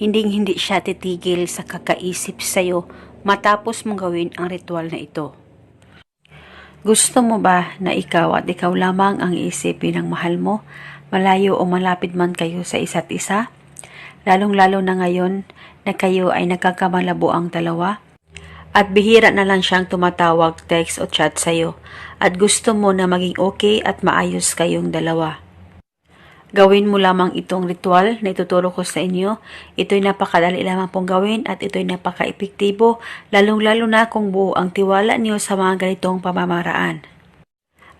hinding-hindi siya titigil sa kakaisip sa'yo matapos mong gawin ang ritual na ito. Gusto mo ba na ikaw at ikaw lamang ang iisipin ng mahal mo, malayo o malapit man kayo sa isa't isa? Lalong-lalo na ngayon na kayo ay nagkakamalabo ang dalawa? At bihira na lang siyang tumatawag, text o chat sa'yo at gusto mo na maging okay at maayos kayong dalawa. Gawin mo lamang itong ritual na ituturo ko sa inyo. Ito'y napakadali lamang pong gawin at ito'y napaka-epektibo, lalong-lalo na kung buo ang tiwala niyo sa mga ganitong pamamaraan.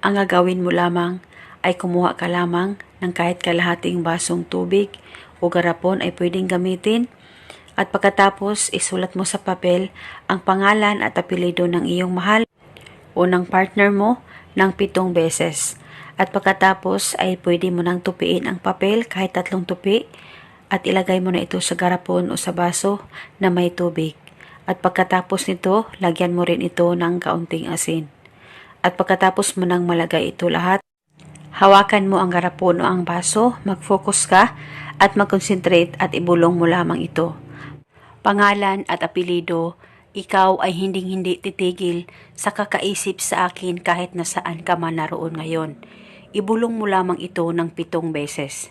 Ang gagawin mo lamang ay kumuha ka lamang ng kahit kalahating basong tubig o garapon ay pwedeng gamitin at pagkatapos isulat mo sa papel ang pangalan at apelido ng iyong mahal o ng partner mo ng pitong beses. At pagkatapos ay pwede mo nang tupiin ang papel kahit tatlong tupi at ilagay mo na ito sa garapon o sa baso na may tubig. At pagkatapos nito, lagyan mo rin ito ng kaunting asin. At pagkatapos mo nang malagay ito lahat, hawakan mo ang garapon o ang baso, mag-focus ka at mag-concentrate at ibulong mo lamang ito. Pangalan at apelido, ikaw ay hinding-hindi titigil sa kakaisip sa akin kahit nasaan ka man naroon ngayon. Ibulong mo lamang ito ng pitong beses.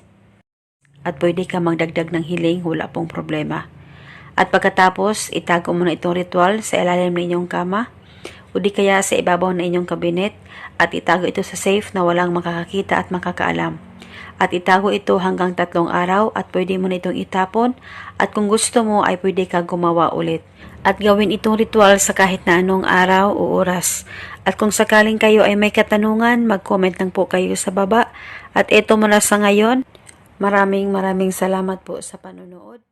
At pwede ka magdagdag ng hiling, wala pong problema. At pagkatapos, itago mo na itong ritual sa ilalim ng inyong kama o di kaya sa ibabaw ng inyong kabinet at itago ito sa safe na walang makakakita at makakaalam. At itago ito hanggang tatlong araw at pwede mo na itong itapon at kung gusto mo ay pwede ka gumawa ulit. At gawin itong ritual sa kahit na anong araw o oras. At kung sakaling kayo ay may katanungan, mag-comment lang po kayo sa baba. At ito muna sa ngayon. Maraming maraming salamat po sa panonood.